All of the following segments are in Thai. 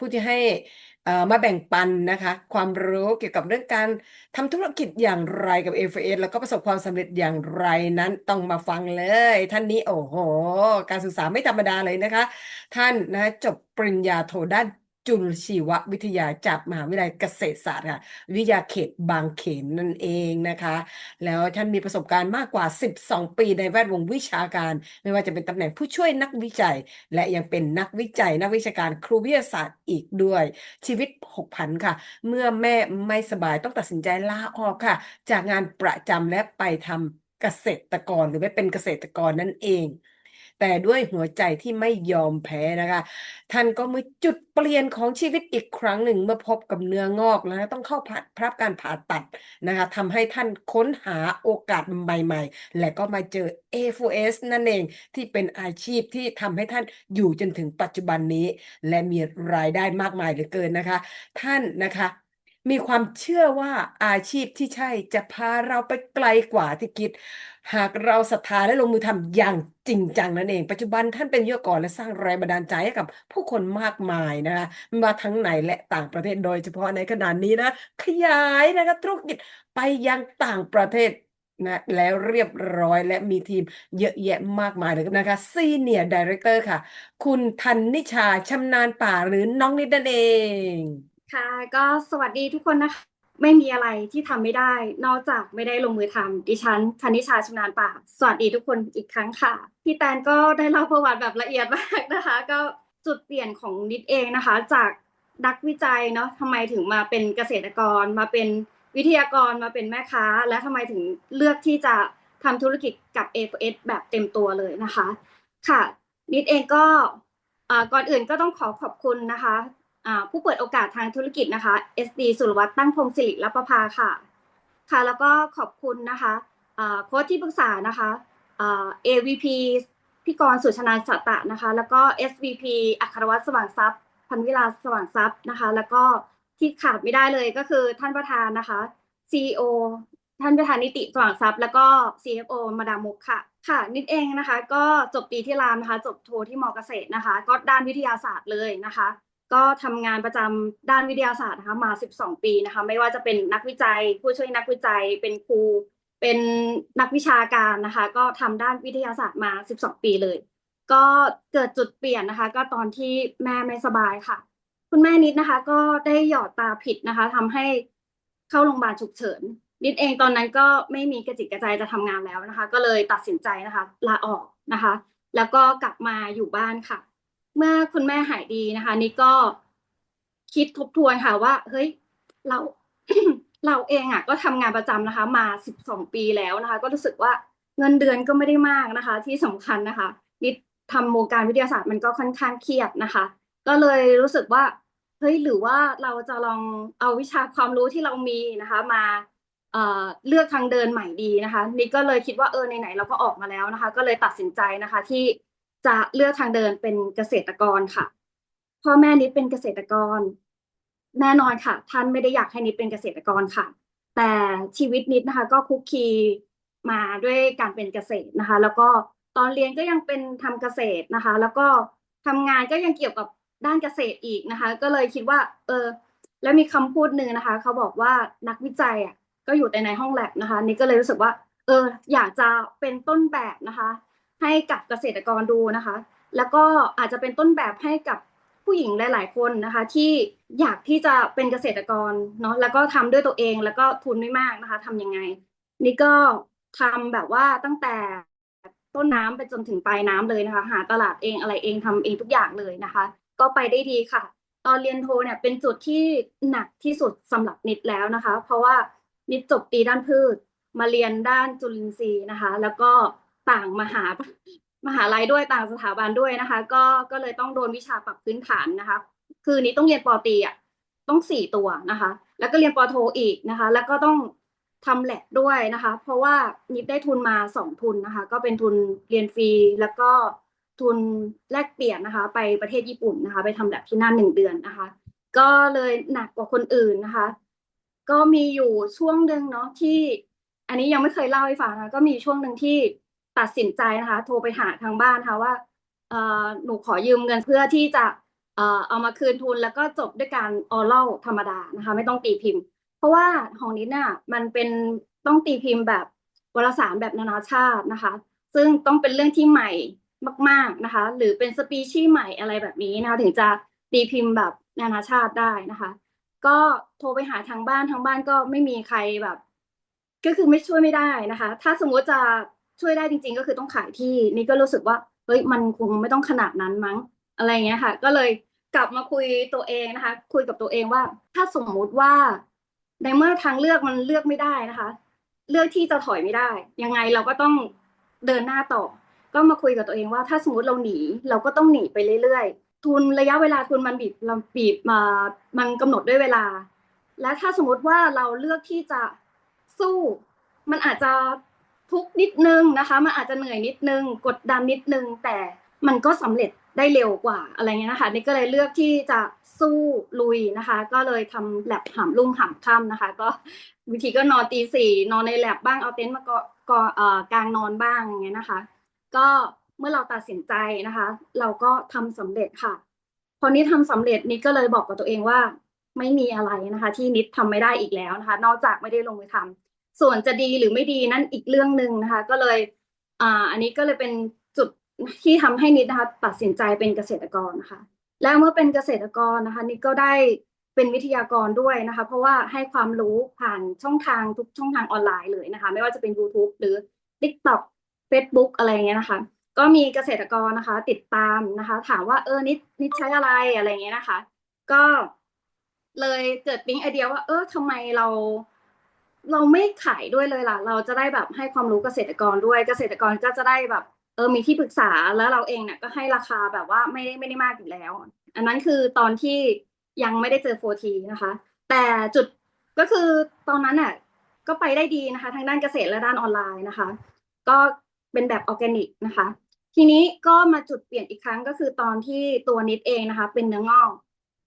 ผู้ที่ให้มาแบ่งปันนะคะ ความรู้เกี่ยวกับเรื่องการทำธุรกิจอย่างไรกับ FS แล้วก็ประสบความสำเร็จอย่างไรนั้นต้องมาฟังเลย ท่านนี้โอ้โห การศึกษาไม่ธรรมดาเลยนะคะ ท่านนะจบปริญญาโทด้าน จุลชีววิทยาจากมหาวิทยาลัยเกษตรศาสตร์ค่ะวิทยาเขตบางเขนนั่นเองนะคะ แล้วท่านมีประสบการณ์มากกว่า 12 ปีในแวดวงวิชาการ ไม่ว่าจะเป็นตำแหน่งผู้ช่วยนักวิจัย และยังเป็นนักวิจัย นักวิชาการครูวิทยาศาสตร์อีกด้วย ชีวิตผกผันค่ะ เมื่อแม่ไม่สบายต้องตัดสินใจลาออกค่ะ จากงานประจำและไปทำเกษตรกรหรือไปเป็นเกษตรกรนั่นเอง แต่ด้วยหัวใจที่ไม่ยอมแพ้นะคะ ท่านก็มีจุดเปลี่ยนของชีวิตอีกครั้งหนึ่งเมื่อพบกับเนื้องอกแล้วต้องเข้าผ่ารับการผ่าตัดนะคะทำให้ท่านค้นหาโอกาสใหม่ๆ และก็มาเจอ A4S นั่นเองที่เป็นอาชีพที่ทำให้ท่านอยู่จนถึงปัจจุบันนี้ และมีรายได้มากมายเหลือเกินนะคะ ท่านนะคะ มีความเชื่อว่าอาชีพที่ใช่จะพาเราไปไกลกว่าที่คิด หากเราศรัทธาและลงมือทำอย่างจริงจังนั่นเอง ปัจจุบันท่านเป็นวิทยากรและสร้างแรงบันดาลใจให้กับ ผู้คนมากมายนะคะมาทั้งในและต่างประเทศโดยเฉพาะในขณะนี้นะ ขยายนะคะธุรกิจไปยังต่างประเทศนะแล้วเรียบร้อยและมีทีมเยอะแยะมากมายเลยนะคะซีเนียร์ดีเรคเตอร์ค่ะ คุณธันนิชาชำนาญป่าหรือน้องนิดนั่นเอง ค่ะ ก็สวัสดีทุกคนนะคะ ไม่มีอะไรที่ทำไม่ได้ นอกจากไม่ได้ลงมือทำดิฉันธนิชาชำนาญป่า สวัสดีทุกคนอีกครั้งค่ะ พี่แตนก็ได้เล่าประวัติแบบละเอียดมากนะคะ ก็จุดเปลี่ยนของนิดเองนะคะ จากนักวิจัยเนาะทำไมถึงมาเป็นเกษตรกร มาเป็นวิทยากรมาเป็นแม่ค้า และทำไมถึงเลือกที่จะทำธุรกิจกับ AFS แบบเต็มตัวเลยนะคะ ค่ะ นิดเองก็อ่าก่อนอื่นก็ต้องขอขอบคุณนะคะ ผู้เปิดโอกาสทางธุรกิจนะคะ SD สุรวัตรตั้งพงศิริรัประภาค่ะ ค่ะ แล้วก็ขอบคุณนะคะโค้ชที่ปรึกษานะคะอ่า AVP พี่กรณ์สุชนาสัตตะนะคะ แล้วก็ SVP อัครวัตรสว่างทรัพย์ พันวิลาสว่างทรัพย์นะคะ แล้วก็ที่ขาดไม่ได้เลยก็คือท่านประธานนะคะ CEO ท่านประธานนิติสว่างทรัพย์ แล้วก็ CFO มาดามมุกค่ะ ค่ะ นิดเองนะคะ ก็จบตรีที่รามนะคะ จบโทที่มอเกษตรนะคะ ก็ด้านวิทยาศาสตร์เลยนะคะ ก็ทำงานประจำด้านวิทยาศาสตร์นะคะมา 12 ปีนะคะ ไม่ว่าจะเป็นนักวิจัย ผู้ช่วยนักวิจัย เป็นครูเป็นนักวิชาการนะคะ ก็ทำด้านวิทยาศาสตร์มา 12 ปีเลย ก็เกิดจุดเปลี่ยนนะคะ ก็ตอนที่แม่ไม่สบายค่ะ คุณแม่นิดนะคะ ก็ได้หยอดตาผิดนะคะทำให้เข้าโรงพยาบาลฉุกเฉิน นิดเองตอนนั้นก็ไม่มีกระจิตกระใจจะทำงานแล้วนะคะ ก็เลยตัดสินใจนะคะลาออกนะคะ แล้วก็กลับมาอยู่บ้านค่ะ เมื่อคุณแม่หายดีนะคะ นี่ก็คิดทบทวนค่ะว่า เฮ้ยเรา เราเองอะ ก็ทำงานประจำนะคะ มา12ปีแล้วนะคะ ก็รู้สึกว่าเงินเดือนก็ไม่ได้มากนะคะ ที่สำคัญนะคะนิดทำวงการวิทยาศาสตร์มันก็ค่อนข้างเครียดนะคะ ก็เลยรู้สึกว่าเฮ้ยหรือว่าเราจะลองเอาวิชาความรู้ที่เรามีนะคะ มาเอ่อเลือกทางเดินใหม่ดีนะคะนิดก็เลยคิดว่าเออไหนๆเราก็ออกมาแล้วนะคะ ก็เลยตัดสินใจนะคะที่ จะเลือกทางเดินเป็นเกษตรกรค่ะ พ่อแม่นิดเป็นเกษตรกร แน่นอนค่ะ ท่านไม่ได้อยากให้นิดเป็นเกษตรกรค่ะ แต่ชีวิตนิดนะคะ ก็คุกคีมาด้วยการเป็นเกษตรนะคะ แล้วก็ตอนเรียนก็ยังเป็นทำเกษตรนะคะ แล้วก็ทำงานก็ยังเกี่ยวกับด้านเกษตรอีกนะคะ ก็เลยคิดว่า เออ แล้วมีคำพูดหนึ่งนะคะ เขาบอกว่านักวิจัยอะก็อยู่แต่ในห้องแลบนะคะ นี่ก็เลยรู้สึกว่า เออ อยากจะเป็นต้นแบบนะคะ ให้กับเกษตรกรดูนะคะ แล้วก็อาจจะเป็นต้นแบบให้กับผู้หญิงหลาย ๆ คนนะคะ ที่อยากที่จะเป็นเกษตรกรเนาะแล้วก็ทำด้วยตัวเองแล้วก็ทุนไม่มากนะคะทำยังไง นี่ก็ทำแบบว่าตั้งแต่ต้นน้ำไปจนถึงปลายน้ำเลยนะคะ หาตลาดเองอะไรเองทำเองทุกอย่างเลยนะคะ ก็ไปได้ดีค่ะ ตอนเรียนโทเนี่ยเป็นจุดที่หนักที่สุดสำหรับนิดแล้วนะคะ เพราะว่านิดจบตีด้านพืชมาเรียนด้านจุลินทรีย์นะคะ แล้วก็ ต่างมหามหาลัยด้วยต่างสถาบันด้วยนะคะ ก็ก็เลยต้องโดนวิชาปรับพื้นฐานนะคะ คือนี้ต้องเรียนปอตีอะต้องสี่ตัวนะคะ แล้วก็เรียนปอโทอีกนะคะ แล้วก็ต้องทำแลบด้วยนะคะ เพราะว่านิดได้ทุนมาสองทุนนะคะ ก็เป็นทุนเรียนฟรีแล้วก็ทุนแลกเปลี่ยนนะคะ ไปประเทศญี่ปุ่นนะคะ ไปทำแลบที่นั่นหนึ่งเดือนนะคะ ก็เลยหนักกว่าคนอื่นนะคะ ก็มีอยู่ช่วงหนึ่งเนาะที่ อันนี้ยังไม่เคยเล่าให้ฟังนะก็มีช่วงหนึ่งที่ ตัดสินใจนะคะ โทรไปหาทางบ้านค่ะว่าหนูขอยืมเงินเพื่อที่จะเอามาคืนทุนแล้วก็จบด้วยการออรัลธรรมดานะคะ ไม่ต้องตีพิมพ์ เพราะว่าของนิดน่ะมันเป็นต้องตีพิมพ์แบบวารสารแบบนานาชาตินะคะ ซึ่งต้องเป็นเรื่องที่ใหม่มาก ๆนะคะ หรือเป็นสปีชีส์ใหม่อะไรแบบนี้นะคะ ถึงจะตีพิมพ์แบบนานาชาติได้นะคะ ก็โทรไปหาทางบ้านทางบ้านก็ไม่มีใครแบบ ก็คือไม่ช่วยไม่ได้นะคะ ถ้าสมมติจะ ช่วยได้จริง ๆ ก็คือต้องขายที่นี่ก็รู้สึกว่าเฮ้ยมันคงไม่ต้องขนาดนั้นมั้ง อะไรเงี้ยค่ะ ก็เลยกลับมาคุยตัวเองนะคะ คุยกับตัวเองว่า ถ้าสมมุติว่าในเมื่อทางเลือกมันเลือกไม่ได้นะคะ เลือกที่จะถอยไม่ได้ ยังไงเราก็ต้องเดินหน้าต่อ ก็มาคุยกับตัวเองว่า ถ้าสมมติเราหนีเราก็ต้องหนีไปเรื่อยๆ ทุนระยะเวลาทุนมันบีบเราบีบมามันกำหนดด้วยเวลา และถ้าสมมติว่าเราเลือกที่จะสู้ มันอาจจะ ทุกนิดนึงนะคะ มันอาจจะเหนื่อยนิดนึง กดดันนิดนึง แต่มันก็สำเร็จได้เร็วกว่าอะไรเงี้ยนะคะ นี่ก็เลยเลือกที่จะสู้ลุยนะคะ ก็เลยทำแลบหามรุ่งหามค่ำนะคะ ก็วิธีก็นอนตีสี่นอนในแลบบ้างเอาเต็นท์มาก็ก็อ่อกางนอนบ้างอย่างเงี้ยนะคะ ก็เมื่อเราตัดสินใจนะคะ เราก็ทำสำเร็จค่ะ พอนิดทำสำเร็จนิดก็เลยบอกกับตัวเองว่า ไม่มีอะไรนะคะ ที่นิดทำไม่ได้อีกแล้วนะคะ นอกจากไม่ได้ลงมือทำ ส่วนจะดีหรือไม่ดีนั่นอีกเรื่องหนึ่งนะคะ ก็เลยอ่าอันนี้ก็เลยเป็นจุดที่ทำให้นิดนะคะตัดสินใจเป็นเกษตรกรนะคะ และเมื่อเป็นเกษตรกรนะคะนิดก็ได้เป็นวิทยากรด้วยนะคะ เพราะว่าให้ความรู้ผ่านช่องทางทุกช่องทางออนไลน์เลยนะคะ ไม่ว่าจะเป็น YouTube หรือ TikTok Facebook อะไรเงี้ยนะคะ ก็มีเกษตรกรนะคะ ติดตามนะคะ ถามว่าเออนิดนิดใช้อะไรอะไรเงี้ยนะคะ ก็เลยเกิดปิ๊งไอเดียว่า เออทำไมเรา เราไม่ขายด้วยเลยล่ะ เราจะได้แบบให้ความรู้เกษตรกรด้วย เกษตรกรก็จะได้แบบ เออมีที่ปรึกษาแล้วเราเองเนี่ยก็ให้ราคาแบบว่าไม่ได้ไม่ได้มากอยู่แล้ว อันนั้นคือตอนที่ยังไม่ได้เจอโฟทีนะคะ แต่จุดก็คือตอนนั้นน่ะก็ไปได้ดีนะคะ ทั้งด้านเกษตรและด้านออนไลน์นะคะ ก็เป็นแบบออร์แกนิกนะคะ ทีนี้ก็มาจุดเปลี่ยนอีกครั้งก็คือตอนที่ตัวนิดเองนะคะ เป็นเนื้องอก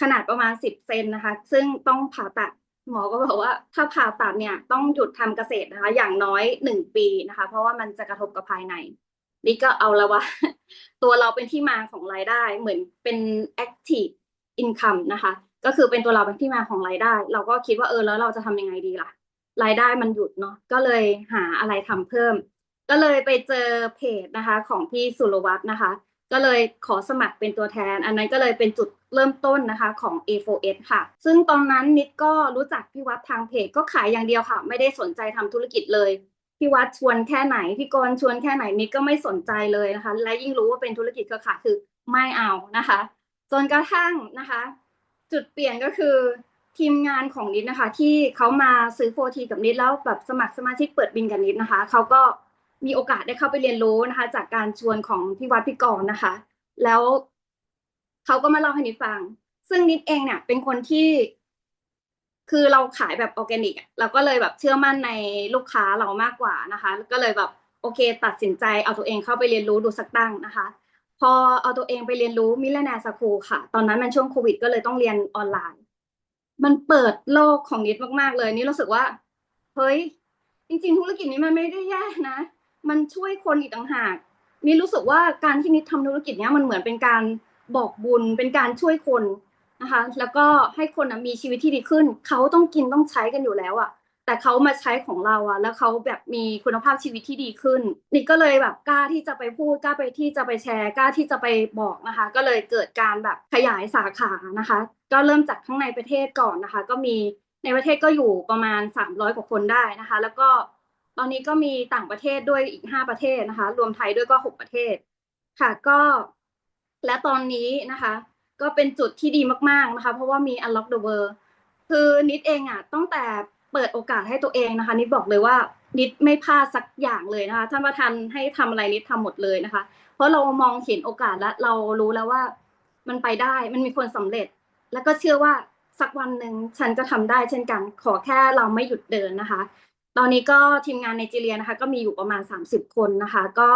ขนาดประมาณสิบเซนนะคะ ซึ่งต้องผ่าตัด หมอก็บอกว่าถ้าผ่าตัดเนี่ยต้องหยุดทำเกษตรนะคะ อย่างน้อยหนึ่งปีนะคะ เพราะว่ามันจะกระทบกับภายในนี่ก็เอาละว่า ตัวเราเป็นที่มาของรายได้ เหมือนเป็น active income นะคะ ก็คือเป็นตัวเราเป็นที่มาของรายได้ เราก็คิดว่าเออแล้วเราจะทำยังไงดีล่ะ รายได้มันหยุดเนาะก็เลยหาอะไรทำเพิ่ม ก็เลยไปเจอเพจนะคะ ของพี่สุรวัตรนะคะ ก็เลยขอสมัครเป็นตัวแทน อันนั้นก็เลยเป็นจุดเริ่มต้นนะคะของ A4S ค่ะ ซึ่งตอนนั้นนิดก็รู้จักพี่วัดทางเพจก็ขายอย่างเดียวค่ะ ไม่ได้สนใจทำธุรกิจเลยพี่วัดชวนแค่ไหนพี่กรณ์ชวนแค่ไหนนิดก็ไม่สนใจเลยนะคะ และยิ่งรู้ว่าเป็นธุรกิจเครือข่ายคือไม่เอานะคะ จนกระทั่งนะคะ จุดเปลี่ยนก็คือทีมงานของนิดนะคะ ที่เขามาซื้อโฟทีกับนิดแล้วแบบสมัครสมาชิกเปิดบินกับนิดนะคะเขาก็ มีโอกาสได้เข้าไปเรียนรู้นะคะ จากการชวนของพี่วัดพี่กรณ์นะคะ แล้วเขาก็มาเล่าให้นิดฟัง ซึ่งนิดเองเนี่ย เป็นคนที่คือเราขายแบบออร์แกนิกเราก็เลยแบบเชื่อมั่นในลูกค้าเรามากกว่านะคะ ก็เลยแบบโอเค ตัดสินใจเอาตัวเองเข้าไปเรียนรู้ดูสักตั้งนะคะ พอเอาตัวเองไปเรียนรู้มิเลนแนสคูค่ะ ตอนนั้นมันช่วงโควิด ก็เลยต้องเรียนออนไลน์ มันเปิดโลกของนิดมากๆเลยนี่รู้สึกว่า เฮ้ย จริง ๆ ธุรกิจนี้มันไม่ได้แย่นะ มันช่วยคนอีกต่างหากนี่รู้สึกว่าการที่นิดทำธุรกิจเนี้ยมันเหมือนเป็นการบอกบุญเป็นการช่วยคนนะคะ แล้วก็ให้คนนะมีชีวิตที่ดีขึ้น เขาต้องกินต้องใช้กันอยู่แล้วอะแต่เขามาใช้ของเราอะแล้วเขาแบบมีคุณภาพชีวิตที่ดีขึ้นนี่ก็เลยแบบกล้าที่จะไปพูดกล้าไปที่จะไปแชร์กล้าที่จะไปบอกนะคะ ก็เลยเกิดการแบบขยายสาขานะคะ ก็เริ่มจากทั้งในประเทศก่อนนะคะ ก็มีในประเทศก็อยู่ประมาณ 300 กว่าคนได้นะคะ แล้วก็ ตอนนี้ก็มีต่างประเทศด้วยอีก5ประเทศนะคะ รวมไทยด้วยก็6ประเทศ ค่ะก็และตอนนี้นะคะ ก็เป็นจุดที่ดีมากๆนะคะ เพราะว่ามี Unlock the World คือนิดเองอะตั้งแต่เปิดโอกาสให้ตัวเองนะคะ นิดบอกเลยว่านิดไม่พลาดสักอย่างเลยนะคะท่านประธานให้ทำอะไรนิดทำหมดเลยนะคะ เพราะเรามองเห็นโอกาสและเรารู้แล้วว่ามันไปได้มันมีคนสำเร็จ แล้วก็เชื่อว่าสักวันหนึ่งฉันก็ทำได้เช่นกันขอแค่เราไม่หยุดเดินนะคะ ตอนนี้ก็ทีมงานในจีเรียนะคะ ก็มีอยู่ประมาณ 30 คนนะคะ ก็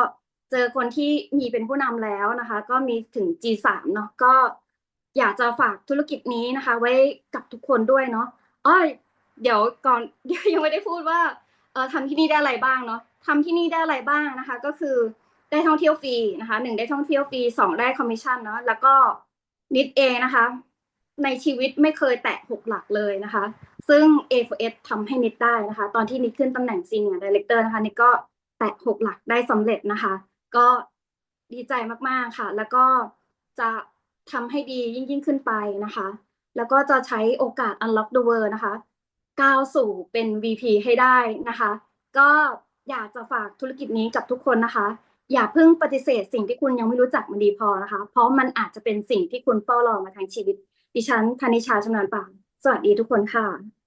เจอคนที่มีเป็นผู้นำแล้วนะคะ ก็มีถึง G3 เนาะก็อยากจะฝากธุรกิจนี้นะคะ ไว้กับทุกคนด้วยเนาะอ้อยเดี๋ยวก่อนเดี๋ยวยังไม่ได้พูดว่าเออทำที่นี่ได้อะไรบ้างเนาะทำที่นี่ได้อะไรบ้างนะคะ ก็คือได้ท่องเที่ยวฟรีนะคะหนึ่งได้ท่องเที่ยวฟรีสองได้คอมมิชชั่นเนาะแล้วก็นิดเองนะคะ ในชีวิตไม่เคยแตะหกหลักเลยนะคะ ซึ่ง A4S ทำให้นิดได้นะคะ ตอนที่นิดขึ้นตำแหน่ง Senior Director นะคะนิดก็แตะหกหลักได้สำเร็จนะคะ ก็ดีใจมากๆค่ะ แล้วก็จะทำให้ดียิ่งยิ่งขึ้นไปนะคะ แล้วก็จะใช้โอกาส Unlock the World นะคะก้าวสู่เป็น VP ให้ได้นะคะ ก็อยากจะฝากธุรกิจนี้กับทุกคนนะคะ อย่าเพิ่งปฏิเสธสิ่งที่คุณยังไม่รู้จักมันดีพอนะคะ เพราะมันอาจจะเป็นสิ่งที่คุณเฝ้ารอมาทั้งชีวิต ดิฉันธนิชาชำนาญป่านสวัสดีทุกคนค่ะ